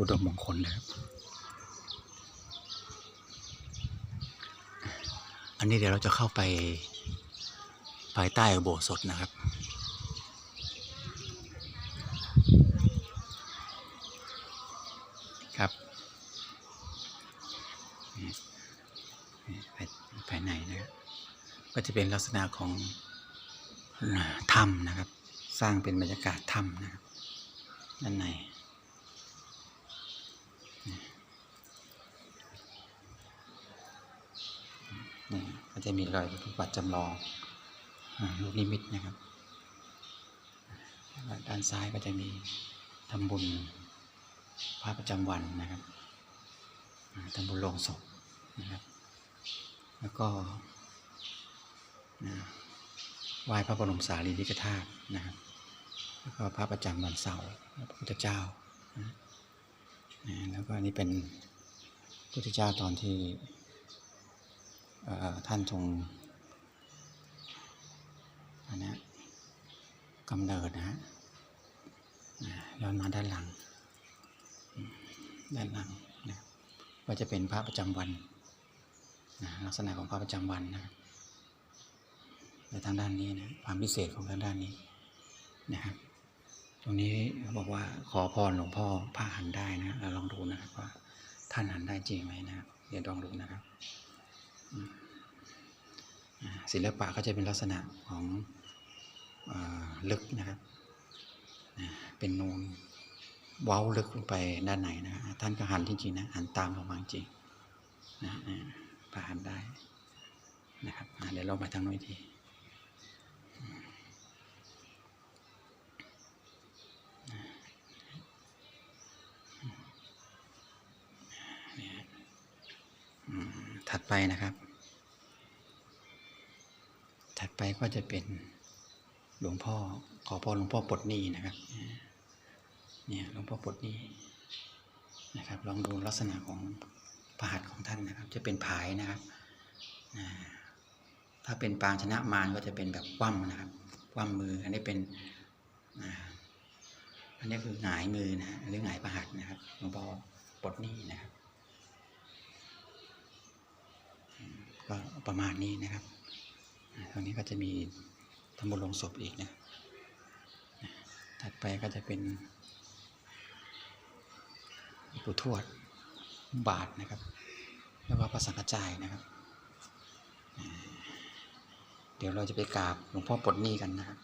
อุดมมงคลนะครับ อันนี้เดี๋ยวเราจะเข้าไปภายใต้อุโบสถนะครับ ครับภายในนะครับก็จะเป็นลักษณะของถ้ำนะครับ สร้างเป็นบรรยากาศถ้ำนะครับด้านใน นี่ก็จะมีรอยรูปปัดจำลองอลูกนิมิตนะครับ ด้านซ้ายก็จะมีทำบุญพระประจำวันนะครับอ่าทำบุญลงศพนะครับ แล้วก็ไหว้พระบรมสารีริกธาตุนะครับ แล้วก็พระประจำวันเสาร์พระพุทธเจ้านะแล้วก็อันนี้เป็นพุทธเจ้าตอนที่ ท่านทรงอันเนี้ยกำเนิดนะฮะย้อนมาด้านหลัง ด้านหลังนะก็จะเป็นพระประจำวันนะลักษณะของพระประจำวันนะครับในทางด้านนี้นะความพิเศษของทางด้านนี้นะครับตรงนี้เขาบอกว่าขอพรหลวงพ่อพระหันได้นะเราลองดูนะครับว่าท่านหันได้จริงไหมนะครับเดี๋ยวลองดูนะครับ ศิลปะก็จะเป็นลักษณะของอลึกนะครับ เป็นนูนเว้าลึกลงไปด้านไหนนะท่านก็หันจริงๆนะหันตามลงมาจริงนะผ่าพระหันได้นะครับเดี๋ยวเราไปทางโน้นที อืมถัด ไปนะครับ ถัดไปก็จะเป็นหลวงพ่อขอพรหลวงพ่อปลดหนี้นะครับ เนี่ยหลวงพ่อปลดหนี้นะครับ ลองดูลักษณะของพระหัตถ์ของท่านนะครับ จะเป็นผายนะครับถ้าเป็นปางชนะมารก็จะเป็นแบบคว่ำนะครับคว่ำมือ อันนี้เป็นอันนี้คือหงายมือนะหรือหงายพระหัตนะครับหลวงพ่อปลดหนี้นะครับ ก็ประมาณนี้นะครับตรงนี้ก็จะมีทำบุญลงศพอีกนะถัดไปก็จะเป็นปู่ทวดบาทนะครับแล้วก็พระสังฆจายนะครับ เดี๋ยวเราจะไปกราบหลวงพ่อปลดหนี้กันนะครับ